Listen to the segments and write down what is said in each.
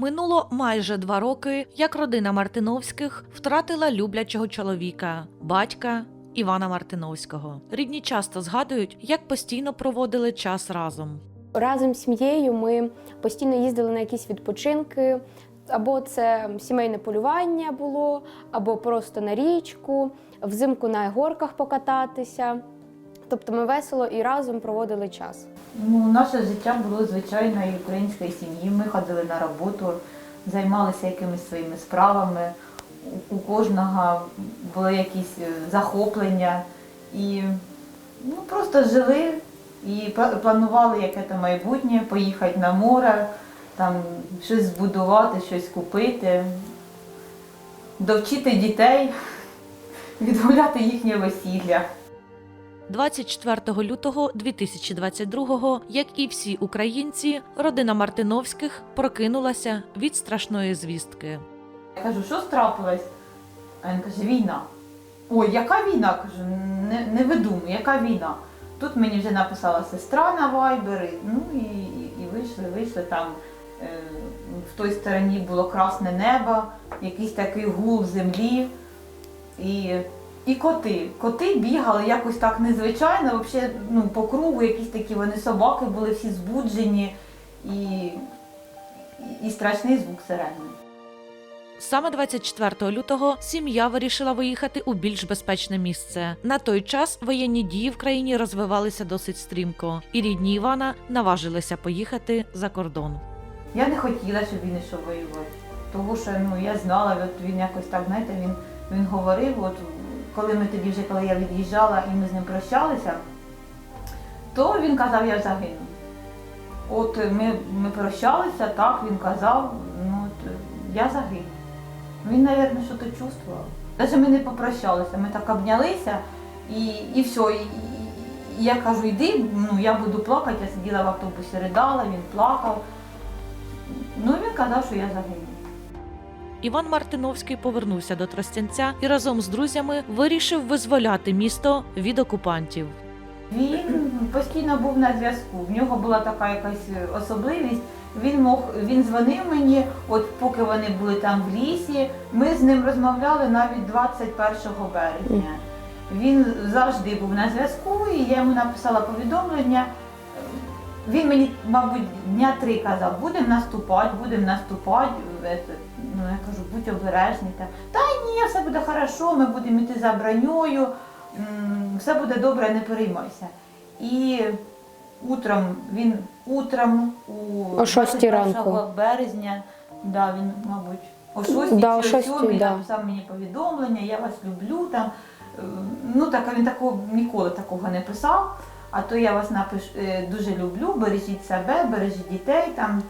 Минуло майже два роки, як родина Мартиновських втратила люблячого чоловіка, батька Івана Мартиновського. Рідні часто згадують, як постійно проводили час разом. Разом з сім'єю ми постійно їздили на якісь відпочинки. Або це сімейне полювання було, або просто на річку, взимку на горках покататися. Тобто ми весело і разом проводили час. Ну, наше життя було звичайної української сім'ї. Ми ходили на роботу, займалися якимись своїми справами. У- кожного були якісь е, захоплення. І ну, просто жили і планували, яке то майбутнє, поїхати на море, там щось збудувати, щось купити, довчити дітей, відгуляти їхнє весілля. 24 лютого 2022-го, як і всі українці, родина Мартиновських прокинулася від страшної звістки. Я кажу, що трапилось? А він каже, війна. Ой, яка війна? Кажу, не, не видумуй, яка війна? Тут мені вже написала сестра на вайбері, ну і, і, і вийшли, вийшли там. Е, в той стороні було красне небо, якийсь такий гул землі. І, і коти. Коти бігали якось так незвичайно, взагалі, ну, по кругу якісь такі вони собаки були всі збуджені і, і, страшний звук сирени. Саме 24 лютого сім'я вирішила виїхати у більш безпечне місце. На той час воєнні дії в країні розвивалися досить стрімко, і рідні Івана наважилися поїхати за кордон. Я не хотіла, щоб він йшов воювати. Тому що ну, я знала, от він якось так, знаєте, він, він говорив, от коли ми тоді вже, коли я від'їжджала і ми з ним прощалися, то він казав, я загину. От ми, ми прощалися, так, він казав, ну я загину. Він, мабуть, що то чувствував. Навіть ми не попрощалися, ми так обнялися і, і все. І, і я кажу, йди, ну я буду плакати, я сиділа в автобусі, ридала, він плакав. Ну він казав, що я загину. Іван Мартиновський повернувся до Тростянця і разом з друзями вирішив визволяти місто від окупантів. Він постійно був на зв'язку. В нього була така якась особливість. Він мог він дзвонив мені, от поки вони були там в лісі. Ми з ним розмовляли навіть 21 березня. Він завжди був на зв'язку, і я йому написала повідомлення. Він мені, мабуть, дня три казав, будемо наступати, будемо наступати. Ну, я кажу, будь обережні. Та, Та ні, все буде хорошо, ми будемо йти за броньою, все буде добре, не переймайся. І утром він утром у О шостій 21 ранку. березня, да, він, мабуть, о 6 Да, о чи о шостій, 7 да. написав мені повідомлення, я вас люблю там. Е, Ну так, він такого ніколи такого не писав. А то я вас напиш, е, дуже люблю, бережіть себе, бережіть дітей там.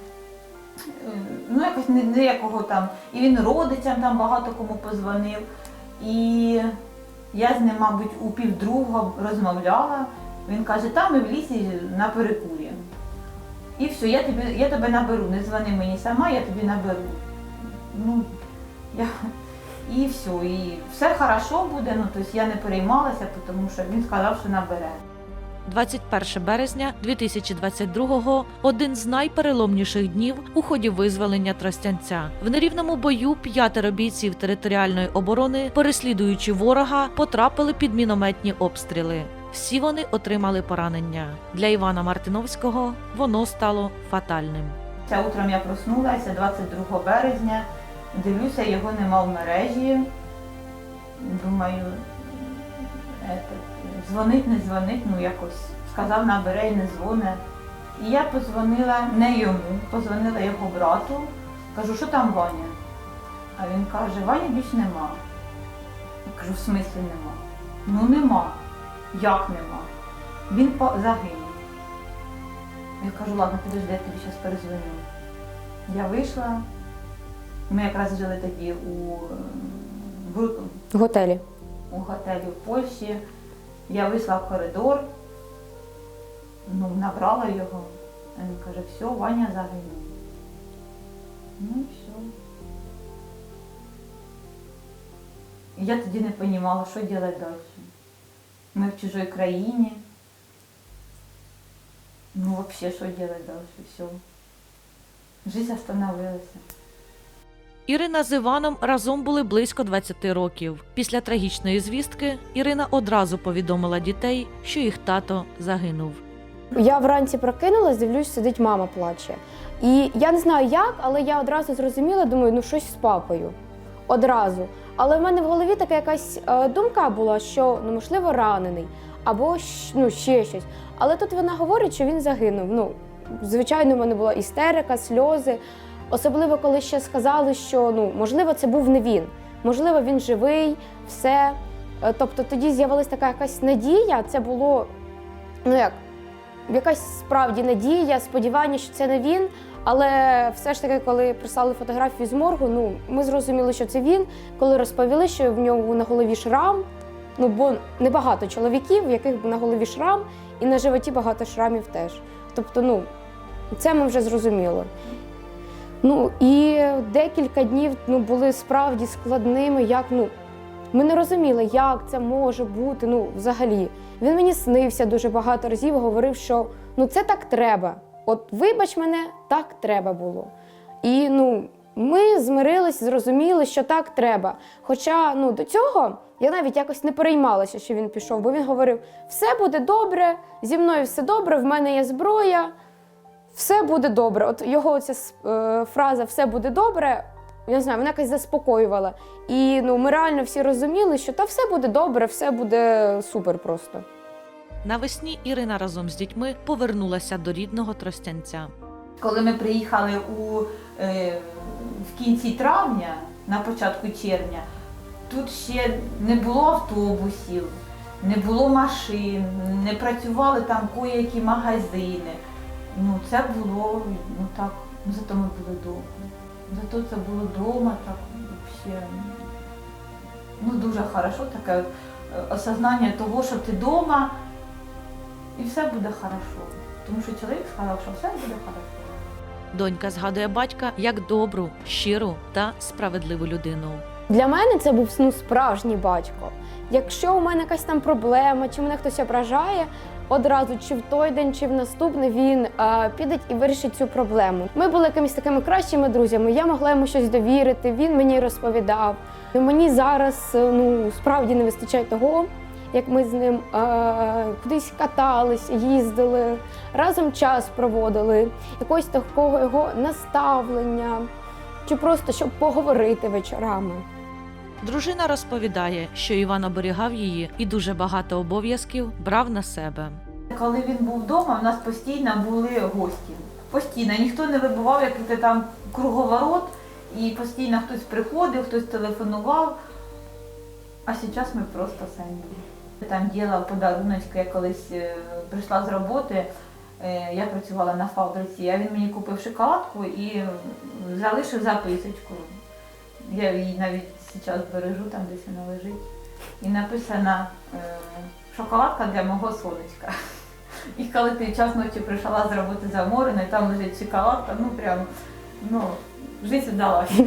Ну, якось ні- ніякого там. І він родичам там багато кому позвонив. І я з ним, мабуть, у півдруга розмовляла. Він каже, там ми в лісі на перекурі. І все, я тобі, я тебе наберу, не дзвони мені сама, я тобі наберу. Ну, я... І все, і все хорошо буде, ну тобто я не переймалася, тому що він сказав, що набере. 21 березня 2022-го – один з найпереломніших днів у ході визволення Тростянця. В нерівному бою п'ятеро бійців територіальної оборони, переслідуючи ворога, потрапили під мінометні обстріли. Всі вони отримали поранення. Для Івана Мартиновського воно стало фатальним. Це утром я проснулася 22 березня, дивлюся, його нема в мережі. Думаю, этот, дзвонить, не дзвонить, ну якось сказав, набере і не дзвоне. І я позвонила не йому, позвонила його брату, кажу, що там Ваня? А він каже, Вані більш нема. Я кажу, в смислі нема? Ну нема. Як нема? Він загинув. Я кажу, ладно, підожди, я тобі зараз перезвоню. Я вийшла. Ми якраз жили тоді у, в, В готелі. у готелі в Польщі. Я вийшла в коридор, ну, набрала його. Він каже, все, Ваня загинув. Ну і все. Я тоді не розуміла, що робити далі. Ми в чужій країні. Ну, взагалі, що робити далі? Все. Жизнь остановилася. Ірина з Іваном разом були близько 20 років. Після трагічної звістки Ірина одразу повідомила дітей, що їх тато загинув. Я вранці прокинулась, дивлюсь, сидить мама плаче. І я не знаю як, але я одразу зрозуміла, думаю, ну щось з папою. Одразу. Але в мене в голові така якась е, думка була, що ну можливо ранений, або ну, ще щось. Але тут вона говорить, що він загинув. Ну, звичайно, в мене була істерика, сльози. Особливо, коли ще сказали, що ну, можливо, це був не він. Можливо, він живий, все. Е, Тобто тоді з'явилася така якась надія. Це було, ну як, якась справді надія, сподівання, що це не він. Але все ж таки, коли прислали фотографію з моргу, ну ми зрозуміли, що це він. Коли розповіли, що в нього на голові шрам. Ну бо небагато чоловіків, в яких на голові шрам, і на животі багато шрамів теж. Тобто, ну це ми вже зрозуміли. Ну і декілька днів ну, були справді складними, як ну ми не розуміли, як це може бути. Ну, взагалі. Він мені снився дуже багато разів, говорив, що ну це так треба. От вибач мене, так треба було. І ну, ми змирились, зрозуміли, що так треба. Хоча ну, до цього я навіть якось не переймалася, що він пішов, бо він говорив: все буде добре, зі мною все добре, в мене є зброя, все буде добре. От його ця е, фраза все буде добре. Я не знаю, вона якось заспокоювала. І ну, ми реально всі розуміли, що та все буде добре, все буде супер просто. Навесні Ірина разом з дітьми повернулася до рідного Тростянця. Коли ми приїхали у, е, в кінці травня, на початку червня, тут ще не було автобусів, не було машин, не працювали там кое-які магазини. Ну, це було, ну так, ну, зато ми були вдома. Зато це було вдома, так взагалі. Ну, дуже хорошо, таке е, осознання того, що ти вдома і все буде хорошо. Тому що чоловік сказав, що все буде хорошо. Донька згадує батька як добру, щиру та справедливу людину. Для мене це був ну, справжній батько. Якщо у мене якась там проблема, чи мене хтось ображає, одразу чи в той день, чи в наступний він е, піде і вирішить цю проблему. Ми були якимись такими кращими друзями. Я могла йому щось довірити, він мені розповідав. Мені зараз е, ну справді не вистачає того, як ми з ним е, кудись катались, їздили, разом час проводили, якогось такого його наставлення, чи просто щоб поговорити вечорами. Дружина розповідає, що Іван оберігав її і дуже багато обов'язків брав на себе. Коли він був вдома, у нас постійно були гості. Постійно, ніхто не вибував, як ти там круговорот, і постійно хтось приходив, хтось телефонував. А зараз ми просто самі. Там діла подаруночки, я колись е, прийшла з роботи, е, я працювала на фабриці, а він мені купив шоколадку і залишив записочку. Я її навіть зараз бережу, там десь вона лежить. І написано е, шоколадка для мого сонечка. І коли ти час ночі прийшла з роботи заморена, і там лежить шоколадка, ну прям, ну, життя вдалася.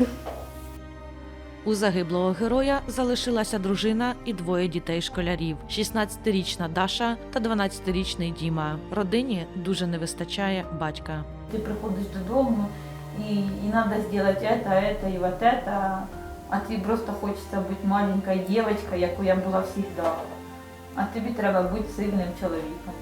У загиблого героя залишилася дружина і двоє дітей-школярів: 16-річна Даша та 12-річний Діма. Родині дуже не вистачає батька. Ти приходиш додому і, і треба зробити это, это і вот это, а тобі просто хочеться бути маленькою дівчинкою, яку я була завжди. А тобі треба бути сильним чоловіком.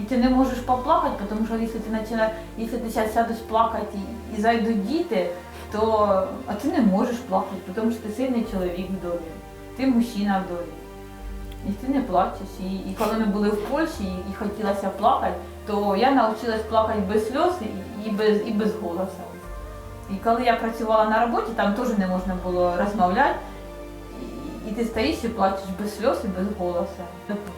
І ти не можеш поплакати, тому що якщо ти починаєш, якщо ти зараз сядеш плакати і, і зайдуть діти, то а ти не можеш плакати, тому що ти сильний чоловік в домі, ти мужчина в домі. І ти не плачеш. І, і коли ми були в Польщі і, і хотілося плакати, то я навчилась плакати без сльоз і, і, без, і без голосу. І коли я працювала на роботі, там теж не можна було розмовляти. І, ти стоїш і плачеш без сльоз і без голосу.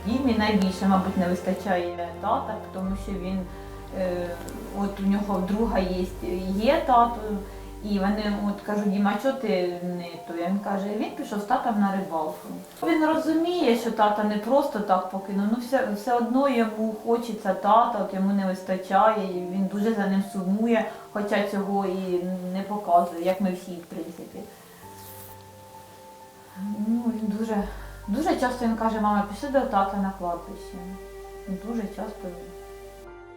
Дімі найбільше, мабуть, не вистачає тата, тому що він, е, от у нього друга є, є тато, і вони от кажуть, Діма, чого ти не то? Він каже, він пішов з татом на рибалку. Він розуміє, що тата не просто так покинув, ну все, все одно йому хочеться тата, от йому не вистачає, і він дуже за ним сумує, хоча цього і не показує, як ми всі, в принципі. Ну, він дуже, дуже часто він каже, мама, пішли до тата на кладбище. Дуже часто.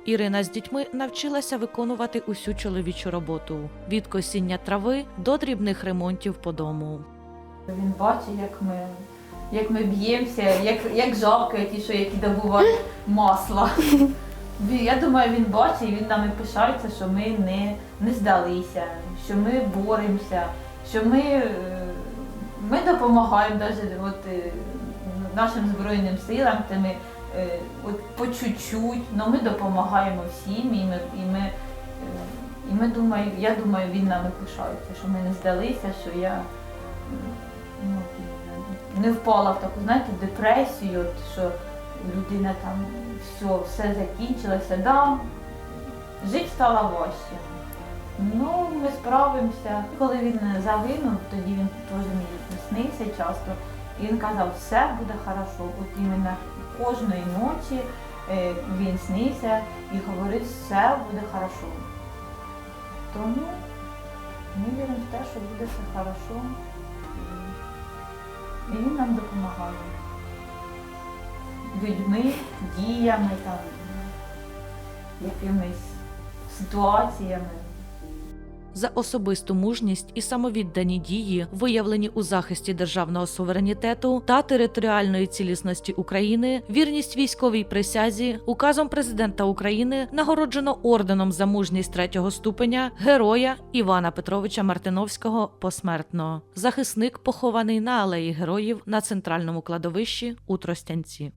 Ірина з дітьми навчилася виконувати усю чоловічу роботу від косіння трави до дрібних ремонтів по дому. Він бачить, як ми, як ми б'ємося, як, як жабки, ті, що які добувають масло. Я думаю, він бачить, і він нами пишається, що ми не, не здалися, що ми боремося, що ми, е, ми допомагаємо навіть от, е, нашим Збройним силам, ми от, по чуть-чуть, але ми допомагаємо всім, і ми, і ми, е, і ми думаю, я думаю, він нами пишається, що ми не здалися, що я ну, не впала в таку, знаєте, депресію, от, що людина там все, все закінчилося. Да, жити стало важче. Ну, ми справимося. Коли він загинув, тоді він теж мені снився часто. І він казав, все буде хорошо. От іменно кожної ночі е, він снився і говорив, все буде хорошо. Тому ми віримо в те, що буде все хорошо. І він нам допомагає. Людьми, діями, там, якимись ситуаціями. За особисту мужність і самовіддані дії, виявлені у захисті державного суверенітету та територіальної цілісності України, вірність військовій присязі, указом президента України нагороджено орденом за мужність третього ступеня героя Івана Петровича Мартиновського посмертно. Захисник похований на алеї героїв на центральному кладовищі у Тростянці.